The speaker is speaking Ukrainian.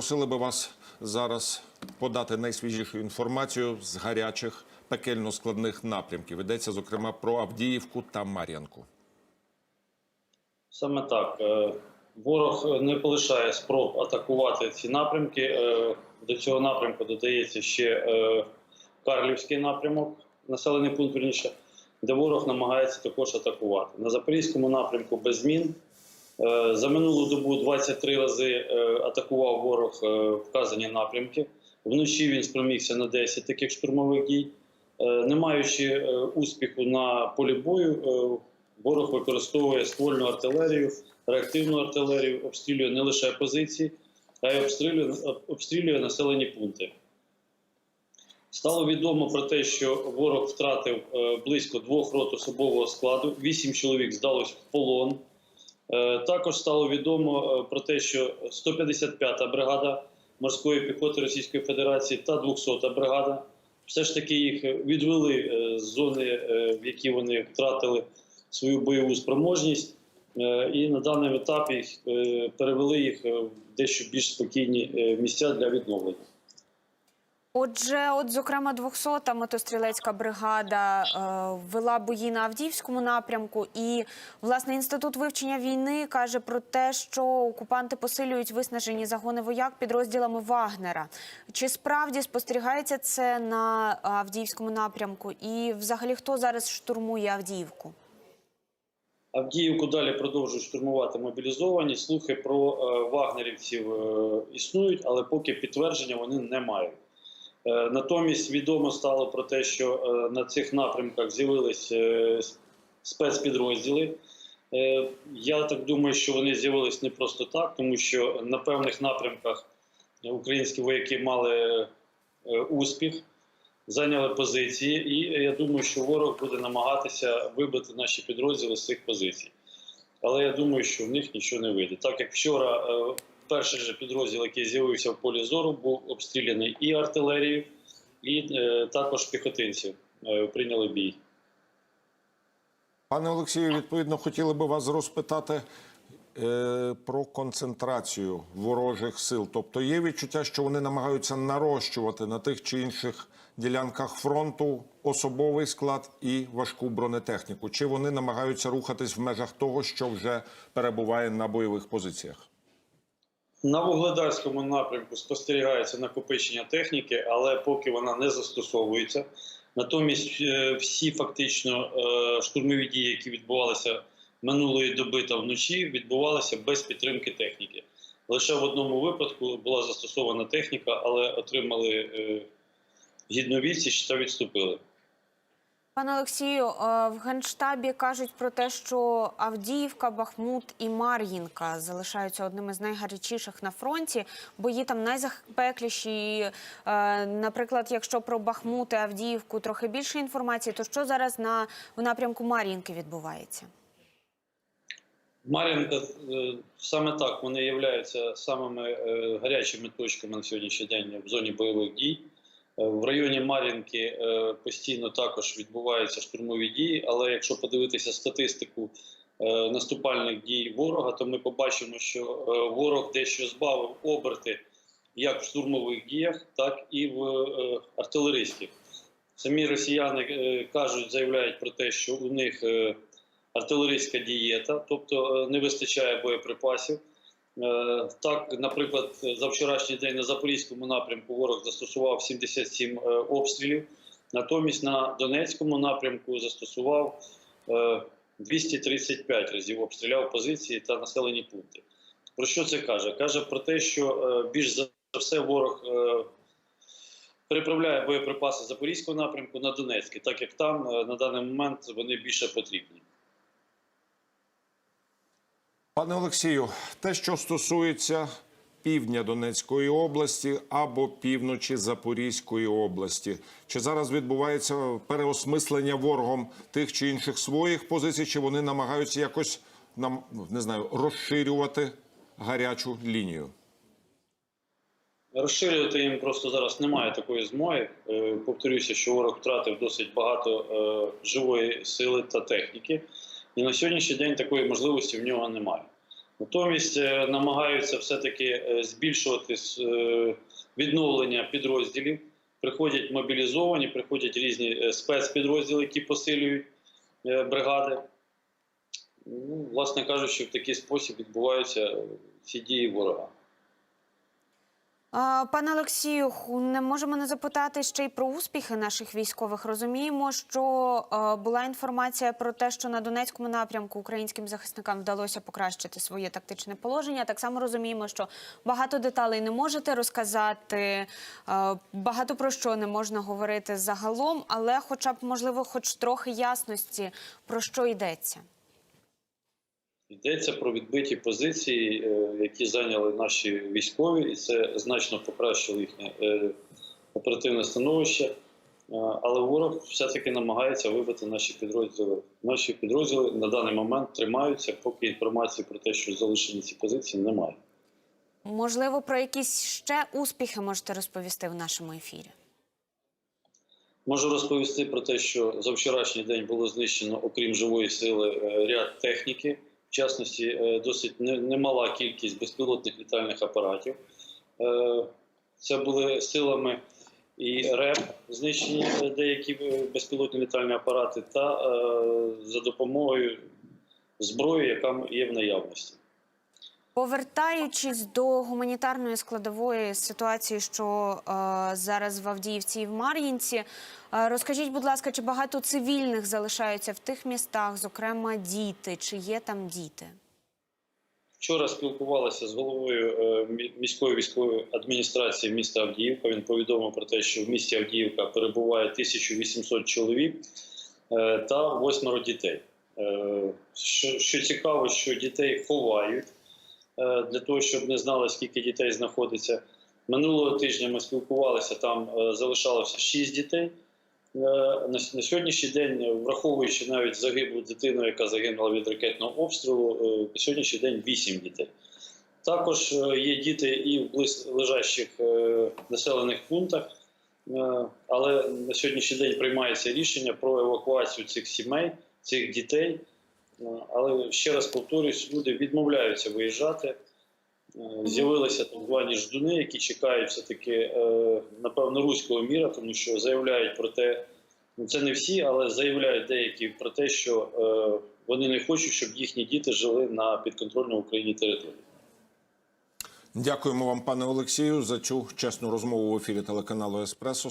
просили би вас зараз подати найсвіжішу інформацію з гарячих пекельно складних напрямків. Йдеться, зокрема, про Авдіївку та Мар'янку. Саме так. Е, Ворог не полишає спроб атакувати ці напрямки. Е, До цього напрямку додається ще е, Карлівський напрямок, населений пункт верніше, де ворог намагається також атакувати. На Запорізькому напрямку без змін. Е, За минулу добу 23 рази е, атакував ворог е, вказані напрямки. Вночі він спромігся на 10 таких штурмових дій. Не маючи успіху на полі бою, ворог використовує ствольну артилерію, реактивну артилерію, обстрілює не лише позиції, а й обстрілює, обстрілює населені пункти. Стало відомо про те, що ворог втратив близько двох рот особового складу, вісім чоловік здалось в полон. Е, Також стало відомо е, про те, що 155-та бригада морської піхоти Російської Федерації та 200-та бригада все ж таки їх відвели е, з зони, в якій вони втратили свою бойову спроможність, і на даному етапі їх, перевели їх в дещо більш спокійні місця для відновлення. Отже, от зокрема, 200-та мотострілецька бригада е, вела бої на Авдіївському напрямку, і власне інститут вивчення війни каже про те, що окупанти посилюють виснажені загони вояк підрозділами Вагнера. Чи справді спостерігається це на Авдіївському напрямку? І взагалі хто зараз штурмує Авдіївку? Авдіївку далі продовжують штурмувати мобілізовані. Слухи про е, вагнерівців е, існують, але поки підтвердження вони не мають. Е, натомість відомо стало про те, що е, на цих напрямках з'явились е, спецпідрозділи. Я так думаю, що вони з'явились не просто так, тому що на певних напрямках українські вояки мали успіх зайняли позиції, і я думаю, що ворог буде намагатися вибити наші підрозділи з цих позицій. Але я думаю, що в них нічого не вийде. Так як вчора перший же підрозділ, який з'явився в полі зору, був обстріляний і артилерією, і е, також піхотинці е, прийняли бій. Пане Олексію, відповідно, хотіли би вас розпитати е, про концентрацію ворожих сил. Тобто є відчуття, що вони намагаються нарощувати на тих чи інших ділянках фронту особовий склад і важку бронетехніку. Чи вони намагаються рухатись в межах того, що вже перебуває на бойових позиціях? На вугледарському напрямку спостерігається накопичення техніки, але поки вона не застосовується. Натомість е, всі фактично е, штурмові дії, які відбувалися минулої доби та вночі, відбувалися без підтримки техніки. Лише в одному випадку була застосована техніка, але отримали е, гідну відсіч та відступили. Пане Олексію, е, в генштабі кажуть про те, що Авдіївка, Бахмут і Мар'їнка залишаються одними з найгарячіших на фронті. Бої там найзапекліші. Е, Наприклад, якщо про Бахмут і Авдіївку трохи більше інформації, то що зараз на в напрямку Мар'їнки відбувається? Мар'їнка е, саме так вони являються самими гарячими точками на сьогоднішній день в зоні бойових дій. Е, В районі Мар'їнки е, постійно також відбуваються штурмові дії, але якщо подивитися статистику е, наступальних дій ворога, то ми побачимо, що ворог дещо збавив оберти як в штурмових діях, так і в артилерійських. Самі росіяни кажуть, заявляють про те, що у них артилерійська дієта, тобто не вистачає боєприпасів. Е, Так, наприклад, за вчорашній день на Запорізькому напрямку ворог застосував 77 е, обстрілів. Натомість на Донецькому напрямку застосував е, 235 разів обстріляв позиції та населені пункти. Про що це каже? Каже про те, що е, більш за все ворог е, переправляє боєприпаси Запорізького напрямку на Донецький, так як там е, на даний момент вони більше потрібні. Пане Олексію, те, що стосується півдня Донецької області або півночі Запорізької області, чи зараз відбувається переосмислення ворогом тих чи інших своїх позицій, чи вони намагаються якось нам не знаю розширювати гарячу лінію? Розширювати їм просто зараз немає такої змоги. Е, Повторюся, що ворог втратив досить багато е, живої сили та техніки, і на сьогоднішній день такої можливості в нього немає. Натомість е, намагаються все-таки е, збільшувати е, відновлення підрозділів. Приходять мобілізовані, приходять різні спецпідрозділи, які посилюють бригади. Ну, власне кажучи, в такий спосіб відбуваються ці дії ворога. Пане Олексію, не можемо не запитати ще й про успіхи наших військових. Розуміємо, що е, була інформація про те, що на Донецькому напрямку українським захисникам вдалося покращити своє тактичне положення. Так само розуміємо, що багато деталей не можете розказати, е, багато про що не можна говорити загалом, але, хоча б можливо, хоч трохи ясності про що йдеться. Йдеться про відбиті позиції, е, які зайняли наші військові, і це значно покращило їхнє е, оперативне становище. Е, Але ворог все-таки намагається вибити наші підрозділи. Наші підрозділи на даний момент тримаються, поки інформації про те, що залишені ці позиції, немає. Можливо, про якісь ще успіхи можете розповісти в нашому ефірі. Можу розповісти про те, що за вчорашній день було знищено, окрім живої сили, ряд техніки, в частності, е, досить немала кількість безпілотних літальних апаратів. Е, Це були силами і РЕП, знищені е, деякі безпілотні літальні апарати, та за допомогою зброї, яка є в наявності. Повертаючись до гуманітарної складової ситуації, що е, зараз в Авдіївці і в Мар'їнці, е, розкажіть, будь ласка, чи багато цивільних залишаються в тих містах, зокрема діти, чи є там діти? Вчора спілкувалися з головою е, міської військової адміністрації міста Авдіївка. Він повідомив про те, що в місті Авдіївка перебуває 1800 чоловік е, та восьмеро дітей. Е, Що, цікаво, що дітей ховають для того, щоб не знали, скільки дітей знаходиться. Минулого тижня ми спілкувалися, там е, залишалося 6 дітей. Е, На сьогоднішній день, е, враховуючи навіть загиблу дитину, яка загинула від ракетного обстрілу, е, на сьогоднішній день 8 дітей. Також е, є діти і в близлежащих е, населених пунктах, Е, але на сьогоднішній день приймається рішення про евакуацію цих сімей, цих дітей. Е, Але ще раз повторюсь, люди відмовляються виїжджати. Е, З'явилися так звані ждуни, які чекають все-таки, е, напевно, руського міра, тому що заявляють про те, ну це не всі, але заявляють деякі про те, що вони не хочуть, щоб їхні діти жили на підконтрольній Україні території. Дякуємо вам, пане Олексію, за цю чесну розмову в ефірі телеканалу Еспресо.